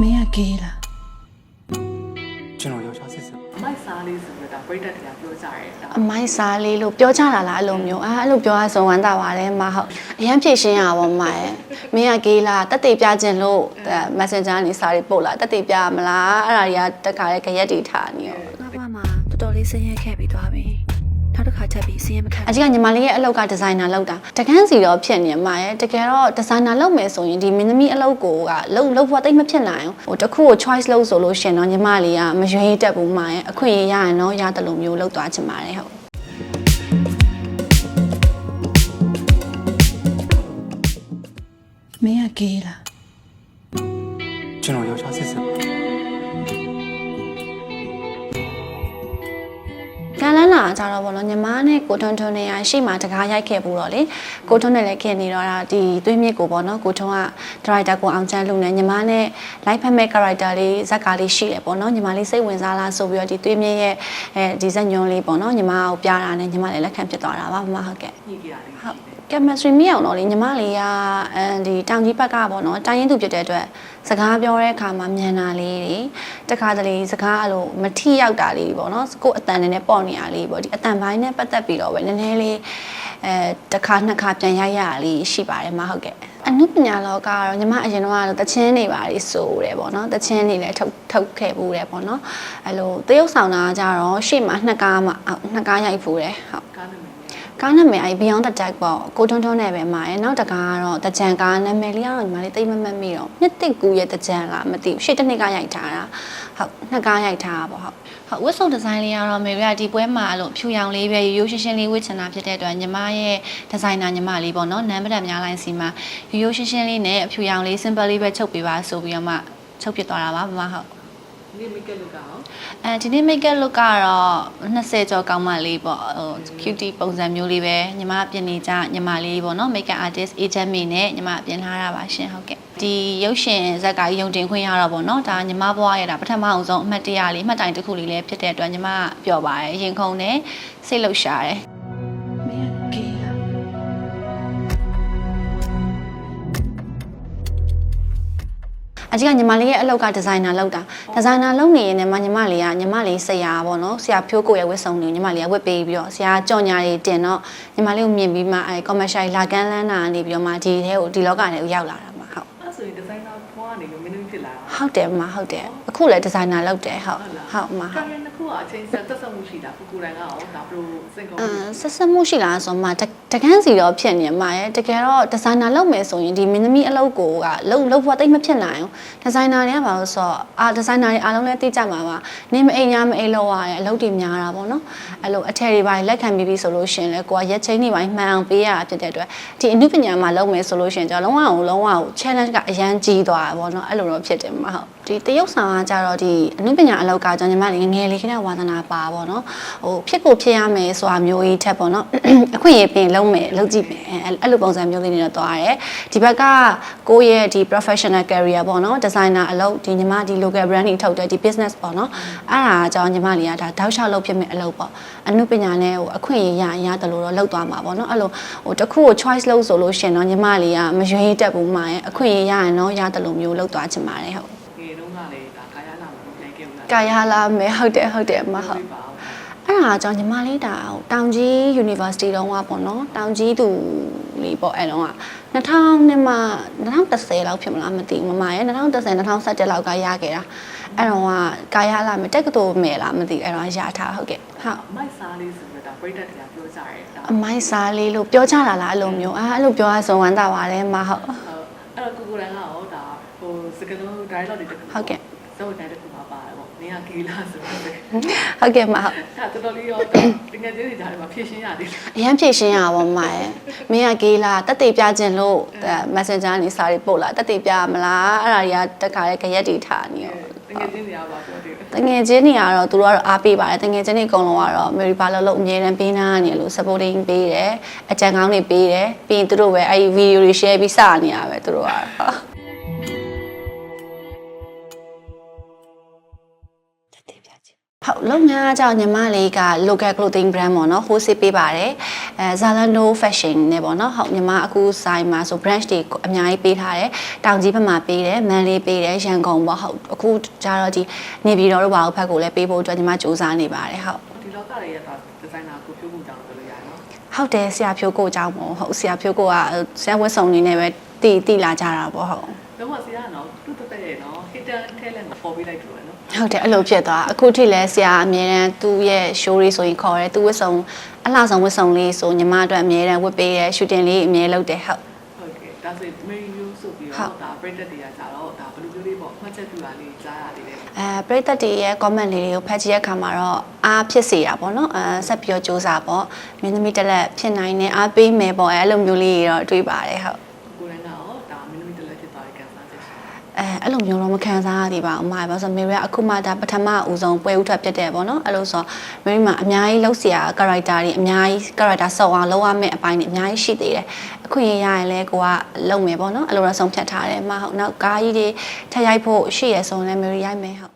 မင်းကကေးလားကျွန်တော်ယောက်ျားစစ်စစ်မိုက်စားလေးဆိုတော့ဒါပြိတ္တတရားပြောကြရဲဒါအမိုက်စားလေးလို့ပြောကြတာလားအဲ့လိုမျိုးအာအဲ့လိုပြောရဆိုဝမ်းသာပါတယ်မဟုတ်အရန်ဖြည့်ရှင်းရပါဘောမရဲ့မင်းကကေးလားတက်တေပြခြင်းလို့အဲ messenger ကနေစာတွေပို့လာတက်တေပြမလားအဲ့ဒါတွေကတက်ခါတဲ့ကြရက်တွေထားနေရောငါဘွားမှာတော်တော်လေးဆင်းရဲခဲ့ပြီးသွားပြီ နောက်တစ်ခါချက်ပြီးဆင်းရဲမခံအကြီးကညီမလေးရဲ့အလုပ်ကဒီဇိုင်နာလုပ်တာတကန်းစီတော့ဖြစ်နေမှာရဲ့တကယ်တော့ဒီဇိုင်နာလုပ်မယ်ဆိုရင်ဒီမင်းသမီးအလုပ်ကိုကလုပ်လုပ်ဖို့တိတ်မဖြစ်နိုင်ဘူးဟိုတစ်ခုကို choice လုပ်ဆိုလို့ရှင်တော့ညီမလေးကမရွေးတက်ဘူးမှာရဲ့အခွင့်အရေးရရင်တော့ရတယ်လို့မျိုးလုပ်သွားချင်ပါတယ်ဟုတ်မင်းကကေးလားကျွန်တော်ယောက်ျားစစ်စစ် ကလန်းလာကြတော့ဗောနော်ညီမနဲ့ကိုထွန်းထွန်းနဲ့ရရှေ့မှာတကားရိုက်ခဲ့ဘူးတော့လေကိုထွန်းနဲ့လည်းခင်နေတော့ဒါဒီသွေးမြစ်ကိုဗောနော်ကိုထွန်းကဒရိုက်တာကိုအောင်ချမ်းလုပ်နေညီမနဲ့လိုက်ဖက်မဲ့ character လေးဇက်ကားလေးရှိတယ်ဗောနော်ညီမလေးစိတ်ဝင်စားလားဆိုပြီးတော့ဒီသွေးမြစ်ရဲ့အဲဒီဇက်ညွန်လေးဗောနော်ညီမကိုပြတာနဲ့ညီမလည်းလက်ခံဖြစ်သွားတာပါမမဟုတ်ကဲ့ညှိကြတာလေးဟုတ် chemistry မရအောင်တော့လေညီမလေးကအဲဒီတောင်ကြီးဘက်ကပေါ့နော်တိုင်းရင်သူဖြစ်တဲ့အတွက် စကားပြောတဲ့အခါမှာမြန်တာလေးတွေတခါတလေစကားအဲ့လိုမထိရောက်တာလေးပေါ့နော်ကိုယ်အတန်နဲ့ပေါ့နေရလေးပေါ့ဒီအတန်ပိုင်းနဲ့ပတ်သက်ပြီးတော့ပဲနည်းနည်းလေးအဲတစ်ခါနှစ်ခါပြန်ရိုက်ရတာလေးရှိပါတယ်မဟုတ်ကဲ့အနုပညာလောကကတော့ညီမအရင်တော့ကတော့တချင်းနေပါလေဆိုတယ်ပေါ့နော်တချင်းနေလည်းထုတ်ထုတ်ခဲ့ဘူးတယ်ပေါ့နော်အဲ့လိုတရုပ်ဆောင်တာကကြတော့ရှေ့မှာနှစ်ကားမှာဟုတ်နှစ်ကားရိုက်ဘူးတယ်ဟုတ်ကားနာမည် ကားနာမည်အဲ့ Beyond the Tech ပေါ့ကိုထွန်းထွန်းနဲ့ပဲမှာရယ်နောက်တကားကတော့တကြံကားနာမည်လေးကတော့ညီမလေးတိတ်မမှတ်မိတော့နှစ်သိကူရဲ့တကြံလားမသိဘူးရှေ့တစ်နှစ်ကရိုက်ထားတာဟုတ်နှစ်ကားရိုက်ထားတာပေါ့ဟုတ်ဟုတ်ဝတ်စုံဒီဇိုင်းလေးကတော့မေရီကဒီပွဲမှာအဲ့လိုဖြူရောင်လေးပဲရိုးရိုးရှင်းရှင်းလေးဝတ်ချင်တာဖြစ်တဲ့အတွက်ညီမရဲ့ဒီဇိုင်နာညီမလေးပေါ့နော်နမ်းပဒံများလိုင်းစီမှာရိုးရိုးရှင်းရှင်းလေးနဲ့အဖြူရောင်လေး simple လေးပဲချုပ်ပေးပါဆိုပြီးတော့မှချုပ်ပြသွားတာပါမမဟုတ် ဒီမိတ်ကလုကအောင်အဲဒီနေ့ make up look ကတော့20ကျော်ကောင်းမလေးပေါ့ဟို cutie ပုံစံမျိုးလေးပဲညီမပြင်နေကြညီမလေးပေါ့နော် make up artist agent မေနဲ့ညီမပြင်ထားတာပါရှင်ဟုတ်ကဲ့ဒီရုပ်ရှင်ဇာတ်ကာကြီးယုံတင်ခွင့်ရတော့ပေါ့နော်ဒါညီမဘွားရဲ့ဒါပထမအောင်ဆုံးအမှတ်တရလေးအမှတ်တိုင်တစ်ခုလေးလည်းဖြစ်တဲ့အတွက်ညီမပျော်ပါတယ်ရင်ခုန်တယ်စိတ်လှုပ်ရှားတယ် အကြီးကညီမလေးရဲ့အလုပ်ကဒီဇိုင်နာလုပ်တာဒီဇိုင်နာလုပ်နေရင်လည်းမညီမလေးကညီမလေးဆရာပေါ့နော်ဆရာဖြိုးကိုရဲ့ဝတ်စုံတွေညီမလေးကဝတ်ပေးပြီးတော့ဆရာကြော်ညာတွေတင်တော့ညီမလေးကိုမြင်ပြီးမှအဲ commercial လာကန်းလန်းတာနေပြီးတော့မှဒီထဲကိုဒီလောကထဲကိုရောက်လာတာမှာဟုတ်အဲ့ဆိုရင်ဒီဇိုင်နာဘွားကနေမင်းတို့ဖြစ်လာတာဟုတ်တယ်မဟုတ်တယ်အခုလည်းဒီဇိုင်နာလုပ်တယ်ဟုတ်ဟုတ်မဟုတ်ကာရန်တစ်ခုကအချင်းဆက်သက်ဆက်မှုရှိတာကိုကိုယ်တိုင်ကရောဒါဘယ်လိုစိတ်ကောင်းအလဲမ်ဆက်ဆက်မှုရှိလားဆိုမှ တတကန်းစီတော့ဖြစ်နေမှာရဲ့တကယ်တော့ဒီဇိုင်နာလုပ်မယ်ဆိုရင်ဒီမင်းသမီးအလုပ်ကိုကလုပ်လုပ်ဖို့တိတ်မဖြစ်နိုင်ဘူးဒီဇိုင်နာတွေကဘာလို့ဆိုတော့အာဒီဇိုင်နာတွေအားလုံးလည်းသိကြမှာပါနင်းမအိမ်ညာမအိမ်လောက်ရတဲ့အလုပ်တွေများတာပေါ့နော်အဲ့လိုအထည်တွေပါလက်ခံပြီးပြီဆိုလို့ရှရင်လေကိုကရက်ချင်းတွေပါမှန်အောင်ပေးရတာဖြစ်တဲ့အတွက်ဒီအနုပညာမှာလုပ်မယ်ဆိုလို့ရှရင်ကျတော့လုံးဝကိုလုံးဝကို challenge ကအရန်ကြီးသွားတာပေါ့နော်အဲ့လိုတော့ဖြစ်တယ်မှာဟုတ်ဒီတရုပ်ဆောင်ကကြတော့ဒီအနုပညာအလောက်ကကျွန်တော်ညီမလေးငယ်ငယ်လေးခဏဝါသနာပါပေါ့နော်ဟိုဖြစ်ကိုဖြစ်ရမယ်ဆိုတာမျိုးကြီးထက်ပေါ့နော်အခွင့်အရေးပြင်လုံးမယ်လုပ်ကြည့်မယ်အဲ့အဲ့လိုပုံစံမျိုးလေးတွေတော့သွားရတယ်ဒီဘက်ကကိုယ့်ရဲ့ဒီ professional career ပေါ့နော် designer အလုပ်ဒီညီမဒီ local brand တွေထုတ်တဲ့ဒီ business ပေါ့နော်အဲ့ဒါကကျွန်တော်ညီမလေးကဒါတောက်လျှောက်လုပ်ဖြစ်မယ်အလုပ်ပေါ့အနုပညာနဲ့ဟိုအခွင့်အရေးရရင်ရတယ်လို့တော့လုပ်သွားမှာပေါ့နော်အဲ့လိုဟိုတစ်ခုကို choice လုပ်ဆိုလို့ရှင်တော့ညီမလေးကမရွေးတက်ဘူးမှာရဲ့အခွင့်အရေးရရင်တော့ရတယ်လို့မျိုးလုပ်သွားချင်ပါတယ်ဟုတ်ငယ်တုန်းကလည်းဒါကာယလာမှာပြန်ခဲ့ဘူးလားကာယလာမဲဟုတ်တယ်ဟုတ်တယ်မဟုတ်ပါ အောင်အဲ့ဒါကြောင့်ညီမလေးတာဟိုတောင်ကြီး University တုန်းကပေါ့နော်တောင်ကြီးသူလေးပေါ့အဲ့တုန်းက2000နှစ်မှ2010လောက်ဖြစ်မလားမသိဘူးမမရဲ့2010 2017လောက်ကရခဲ့တာအဲ့တော့ကကာယလာမတက်ကတော်မဲလားမသိဘူးအဲ့တော့ရထားဟုတ်ကဲ့ဟုတ်မိုက်စားလေးဆိုတော့ဒါပြိတ္တတရားပြောကြရဲဒါအမိုက်စားလေးလို့ပြောကြတာလားအဲ့လိုမျိုးအာအဲ့လိုပြောရဆိုဝမ်းသာပါတယ်မဟုတ်အဲ့တော့ကိုကိုယ်တိုင်ကရောဒါဟိုစကလုံး dialogue တွေတခုဟုတ်ကဲ့စဝတ်တိုင်းတစ်ခုပါပါတယ်ပေါ့ နင်ကဂီလာဆိုတော့ဟုတ်ကဲ့မဟုတ်အဲ့တော်တော်လေးရောတကယ်ချင်းတွေကြားထဲမှာဖြည့်ရှင်းရသေးတယ်အရန်ဖြည့်ရှင်းရပါဘောမရဲ့မင်းကကေးလားတက်တေပြခြင်းလို့အဲ messenger ကနေစာတွေပို့လာတက်တေပြမလားအဲ့ဒါတွေကတက်ခါတဲ့ကြရက်တွေထားနေရောတကယ်ချင်းတွေအားပါပြောတယ်တငယ်ချင်းတွေကတော့သူတို့ကတော့အားပေးပါတယ်တငယ်ချင်းတွေအကုန်လုံးကတော့ Mary ဘာလို့လို့အမြဲတမ်းပေးနာနေလို့ supporting ပေးတယ်အကြံကောင်းတွေပေးတယ်ပြီးရင်သူတို့ပဲအဲ့ဒီ video တွေ share ပြီးစနေရပဲသူတို့ကတော့ ဟုတ်လုပ်ငန်းကကြောင့်ညီမလေးက local clothing brand ပေါ့နော် wholesale ပေးပါတယ်အဲ Zalando fashion နဲ့ပေါ့နော်ဟုတ်ညီမအခုဆိုင်မှာဆို branch တွေအများကြီးပေးထားတယ်တောင်ကြီးဘက်မှာပေးတယ်မန်လေးပေးတယ်ရန်ကုန်ပေါ့ဟုတ်အခုကျတော့ဒီနေပြည်တော်တို့ဘာလို့ဖက်ကိုလည်းပေးဖို့အတွက်ညီမစူးစမ်းနေပါတယ်ဟုတ်ဒီလောကတွေရဲ့ဒီဇိုင်နာကိုပြုမှုကြောင့်ပြောလို့ရတယ်နော်ဟုတ်တယ်ဆရာဖြိုးကိုအကြောင်းပေါ့ဟုတ်ဆရာဖြိုးကိုကဆရာဝတ်ဆောင်နေနဲ့ပဲတည်တည်လာကြတာပေါ့ဟုတ်တော့မှဆရာကတော့သူ့တက်တက်ရဲ့နော် hidden talent ကိုပေါ်ပေးလိုက်တယ်နော် ဟုတ်တယ်အဲ့လိုဖြစ်သွားအခုထိလည်းဆရာအမြဲတမ်းသူ့ရဲ့ show လေးဆိုရင်ခေါ်တယ်သူဝတ်ဆောင်အလှဆောင်ဝတ်ဆောင်လေးဆိုညီမအတွက်အမြဲတမ်းဝတ်ပေးတယ် shooting လေးအမြဲလုပ်တယ်ဟုတ်ဟုတ်ကဲ့ဒါဆို Mary You ဆိုပြီးတော့ဒါ break တက်တွေကကြတော့ဒါဘယ်လိုမျိုးလေးပေါ့မှတ်ချက်ပြတာလေးကြားရလေးလေအဲပရိသတ်တွေရဲ့ comment လေးတွေကိုဖတ်ကြည့်တဲ့အခါမှာတော့အားဖြစ်စေတာပေါ့နော်အဲဆက်ပြီးတော့စူးစမ်းပေါ့မင်းသမီးတစ်လက်ဖြစ်နိုင်တယ်အားပေးမယ်ပေါ့အဲအဲ့လိုမျိုးလေးတွေတော့တွေးပါတယ်ဟုတ် ကိုယ်တိုင်ကတော့ဒါမင်းသမီးတက်လက်ဖြစ်သွားတဲ့ကန်ဆာချက်ရှိ အဲ့လိုမျိုးတော့မခံစားရသေးပါဘူးအမဘာလို့ဆိုမေရီကအခုမှဒါပထမအဦးဆုံးပွဲဥထွက်ဖြစ်တယ်ပေါ့နော်အဲ့လိုဆိုမေရီမှာအများကြီးလှုပ်ရှား character တွေအများကြီး character ဆော့အောင်လုပ်ရမယ့်အပိုင်းတွေအများကြီးရှိသေးတယ်အခုရင်ရရင်လဲကိုကလုပ်မယ်ပေါ့နော်အဲ့လိုတော့ဆုံးဖြတ်ထားတယ်အမဟုတ်နောက်ကားကြီးတွေထပ်ရိုက်ဖို့ရှိရဆုံးလဲမေရီရိုက်မယ်ဟုတ်